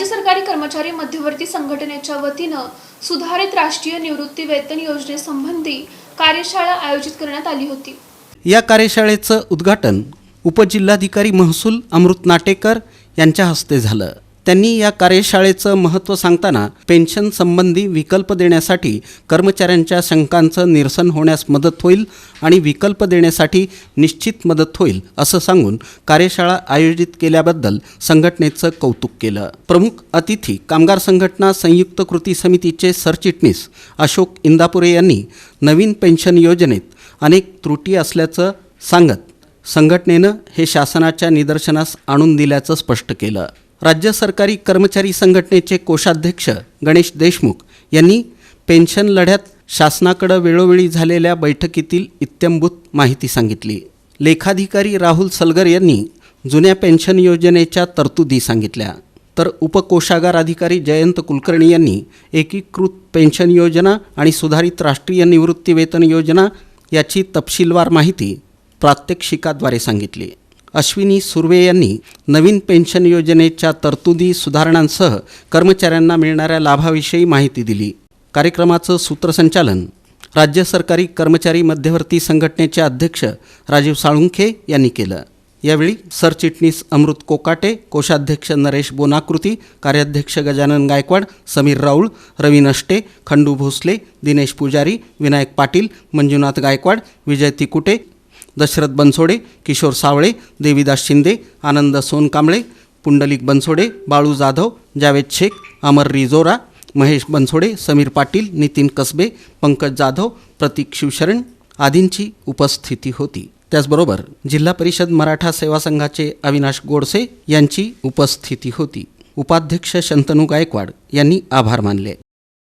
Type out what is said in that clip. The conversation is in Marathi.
राज्य सरकारी कर्मचारी मध्यवर्ती संघटनेच्या वतीनं सुधारित राष्ट्रीय निवृत्ती वेतन योजनेसंबंधी कार्यशाळा आयोजित करण्यात आली होती. या कार्यशाळेचं उद्घाटन उपजिल्हाधिकारी महसूल अमृत नाटेकर यांच्या हस्ते झालं. त्यांनी या कार्यशाळेचं महत्त्व सांगताना पेन्शन संबंधी विकल्प देण्यासाठी कर्मचाऱ्यांच्या शंकांचं निरसन होण्यास मदत होईल आणि विकल्प देण्यासाठी निश्चित मदत होईल असं सांगून कार्यशाळा आयोजित केल्याबद्दल संघटनेचं कौतुक केलं. प्रमुख अतिथी कामगार संघटना संयुक्त कृती समितीचे सरचिटणीस अशोक इंदापुरे यांनी नवीन पेन्शन योजनेत अनेक त्रुटी असल्याचं सांगत संघटनेनं हे शासनाच्या निदर्शनास आणून दिल्याचं स्पष्ट केलं. राज्य सरकारी कर्मचारी संघटनेचे कोषाध्यक्ष गणेश देशमुख यांनी पेन्शन लढ्यात शासनाकडं वेळोवेळी झालेल्या बैठकीतील इत्यंभूत माहिती सांगितली. लेखाधिकारी राहुल सलगर यांनी जुन्या पेन्शन योजनेच्या तरतुदी सांगितल्या. तर उपकोषागार अधिकारी जयंत कुलकर्णी यांनी एकीकृत पेन्शन योजना आणि सुधारित राष्ट्रीय निवृत्ती वेतन योजना याची तपशीलवार माहिती प्रात्यक्षिकाद्वारे सांगितली. अश्विनी सुर्वे यांनी नवीन पेन्शन योजनेच्या तरतुदी सुधारणांसह कर्मचाऱ्यांना मिळणाऱ्या लाभाविषयी माहिती दिली. कार्यक्रमाचं सूत्रसंचालन राज्य सरकारी कर्मचारी मध्यवर्ती संघटनेचे अध्यक्ष राजीव साळुंखे यांनी केलं. यावेळी सरचिटणीस अमृत कोकाटे कोषाध्यक्ष नरेश बोनाकृती कार्याध्यक्ष गजानन गायकवाड समीर राऊळ रवी नष्टे खंडू भोसले दिनेश पुजारी विनायक पाटील मंजुनाथ गायकवाड विजय तिकुटे दशरथ बनसोडे किशोर सावळे देवीदास शिंदे आनंद सोनकांबळे पुंडलिक बनसोडे बाळू जाधव जावेद शेख अमर रिजोरा महेश बनसोडे समीर पाटील नितीन कसबे पंकज जाधव प्रतीक शिवशरण आदींची उपस्थिती होती. त्याचबरोबर जिल्हा परिषद मराठा सेवा संघाचे अविनाश गोडसे यांची उपस्थिती होती. उपाध्यक्ष शंतनू गायकवाड यांनी आभार मानले.